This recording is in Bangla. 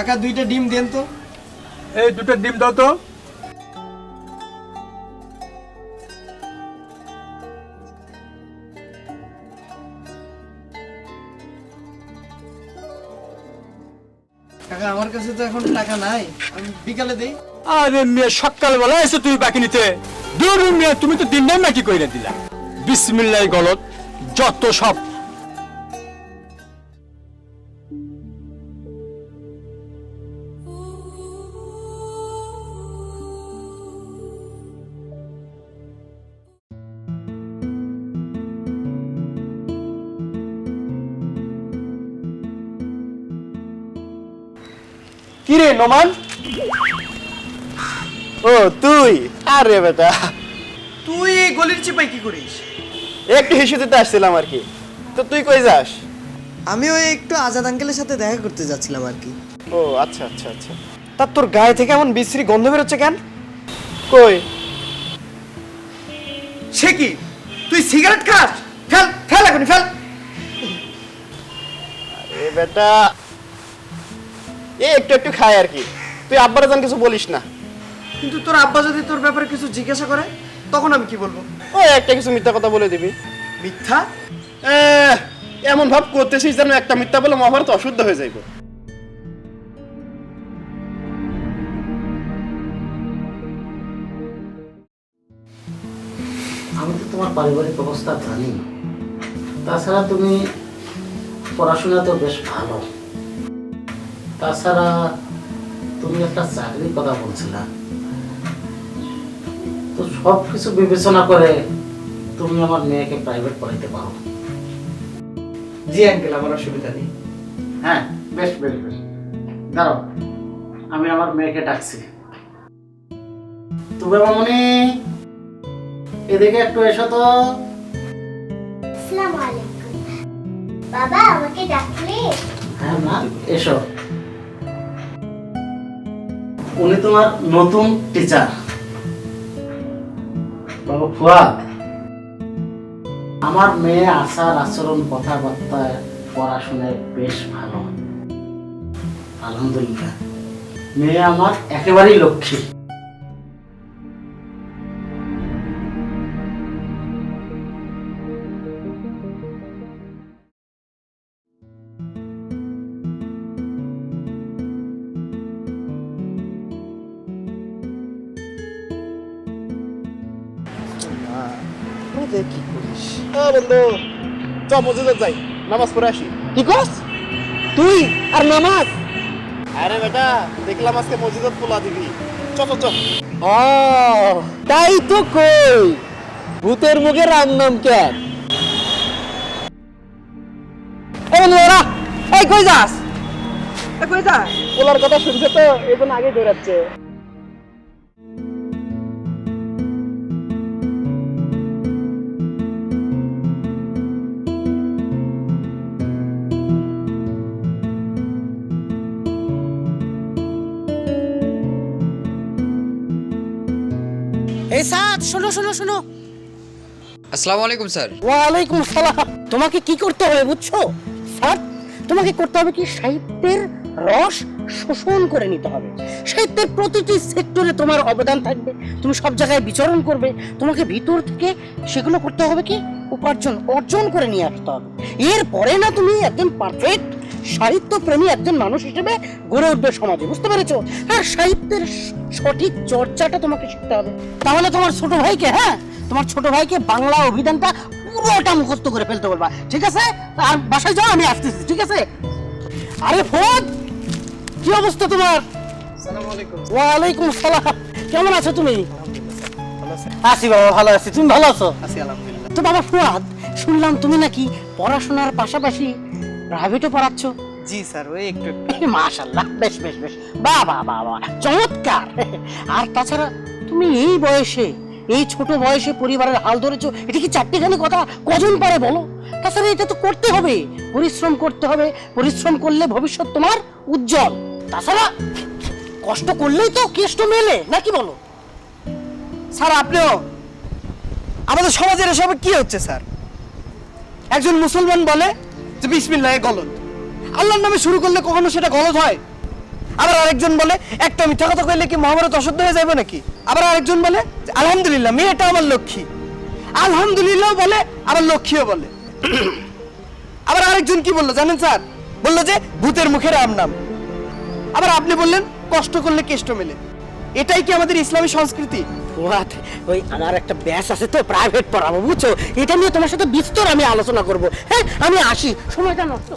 কাকা দুইটা ডিম দেন তো। এই দুটো ডিম দাও তো। কাকা আমার কাছে তো এখন টাকা নাই। আমি বিকালে দেই। আরে মেয়ে সকালবেলা এসে তুমি বাকি নিতে দূর মেয়ে তুমি তো দিন নাম নাকি কইরা দিলা? বিসমিল্লাহ গলত যত সব কি রে নোমান? ও তুই। আরে বেটা। তুই এই গলির চিপাই কি করিস? একটু হিসু দিতে আসছিলাম আর কি। তো তুই কই যাস? আমি ওই একটু আজাদ আঙ্কেলের সাথে দেখা করতে যাচ্ছিলাম আর কি। ও আচ্ছা আচ্ছা আচ্ছা। তা তোর গায়ে থেকে এমন বিশ্রী গন্ধ বেরোচ্ছে কেন? কই? সে কি? তুই সিগারেট খাস? ফেল ফেল এখন ফেল। এ বেটা। এ একটু একটু খায় আর কি। তুই আব্বারে জান কিছু বলিস না। কিন্তু তোর আব্বা যদি তোর ব্যাপারে কিছু জিজ্ঞাসা করে তখন আমি কি বলব? ও একটা কিছু মিথ্যা কথা বলে দিবি। মিথ্যা? এমন ভাব করতেছিস যেন একটা মিথ্যা বলে মহাভারত অশুদ্ধ হয়ে যাইব। আমি তো তোমার পারিবারিক অবস্থা জানি। তাছাড়া তুমি পড়াশোনা তো বেশ ভালো। তাছাড়া তুমি একটা চাকরির কথা বলছিলা। তো সব কিছু বিবেচনা করে তুমি আমার মেয়েকে প্রাইভেট পড়াইতে পারো। জি আঙ্কেল আমার অসুবিধা নেই। হ্যাঁ বেশ বেশ বেশ। দাঁড়াও আমি আমার মেয়েকে ডাকছি। তবে মামনি এদিকে একটু এসো তো। আসসালামু আলাইকুম। বাবা আমাকে ডাকলে? হ্যাঁ মা এসো। উনি তোমার নতুন টিচার আমার মেয়ে আসার আচরণ, কথাবার্তায় পড়াশোনায় বেশ ভালো। আলহামদুলিল্লাহ। মেয়ে আমার একেবারেই লক্ষ্মী। কি করিস? বন্ধু। চ মসজিদে যাই। নামাজ পড়ে আসি। কি কস তুই আর নামাজ? আরে বেটা দেখলাম আজকে মসজিদত পোলা দিবি। চ চ চ ও তাই তো কই। ভূতের মুখে রাম নাম কেন এই বন্ধুরা এই কই যাস? কই যাস? পোলার কথা শুনছে তো এই জন্য আগে দৌড়াচ্ছে। এই সাদ শোনো শোনো শোনো। আসসালামু আলাইকুম স্যার। ওয়ালাইকুম সালাম। তোমাকে কি করতে হবে বুঝছ? স্যার তোমাকে করতে হবে কি সাহিত্যের রস শোষণ করে নিতে হবে। সাহিত্যের প্রতিটি সেক্টরে তোমার অবদান থাকবে তুমি সব জায়গায় বিচরণ করবে তোমাকে ভিতর থেকে সেগুলো করতে হবে কি? উপার্জন অর্জন করে নিয়ে আসতে হবে। এরপরে না তুমি একজন পারফেক্ট সাহিত্য প্রেমী একজন মানুষ হিসেবে গড়ে উঠবে সমাজে বুঝতে পেরেছ? আর সাহিত্যের সঠিক চর্চাটা তোমাকে শিখতে হবে। তাহলে তোমার ছোট ভাইকে হ্যাঁ তোমার ছোট ভাইকে বাংলা অভিধানটা পুরোটা মুখস্থ করে ফেলতে বলবা। ঠিক আছে? আর বাসায় যাও আমি আসতেছি ঠিক আছে? আরে ফোন! কি অবস্থা তোমার? ওয়ালাইকুম সালাম। কেমন আছো তুমি? আছি বাবা ভালো আছি। তুমি ভালো আছো? আছি আলহামদুলিল্লাহ। তো বাবা ফুয়াদ শুনলাম তুমি নাকি পড়াশোনার পাশাপাশি প্রাইভেটও পড়াচ্ছ? জি স্যার ওই একটু একটু। মাশাল্লাহ বেশ বেশ বেশ। বাহ বাহ বাহ বাহ চমৎকার। আর তাছাড়া তুমি এই বয়সে এই ছোট বয়সে পরিবারের হাল ধরেছো এটা কি চারটেখানি কথা? কজন পারে বলো? তাছাড়া এটা তো করতে হবে। পরিশ্রম করতে হবে। পরিশ্রম করলে ভবিষ্যৎ তোমার উজ্জ্বল। তাছাড়া কষ্ট করলেই তো কেষ্ট মেলে নাকি বলো? স্যার আপনিও আমাদের সমাজের এসবে কি হচ্ছে স্যার? একজন মুসলমান বলে যে বিসমিল্লাহ গলত আল্লাহর নামে শুরু করলে কখনো সেটা গলত হয়? আবার আরেকজন বলে, একটা মিথ্যা কথা কইলে কি মহাভারত অশুদ্ধ হয়ে যাবে নাকি? আবার আরেকজন বলে, আলহামদুলিল্লাহ মেয়েটা আমার লক্ষ্মী। আলহামদুলিল্লাহ বলে, আবার লক্ষ্মীও বলে। আবার আরেকজন কি বলল, জানেন স্যার? বলল যে, ভূতের মুখে রাম নাম। আবার আপনি বললেন, কষ্ট করলে কেষ্ট মেলে। এটাই কি আমাদের ইসলামী সংস্কৃতি? ওয়াত ওই আমার একটা ব্যাস আছে তো প্রাইভেট পড়াবো, বুঝছ? এটা নিয়ে তোমার সাথে বিস্তর আমি আলোচনা করব। হ্যাঁ আমি আসি, সময়টা নষ্ট।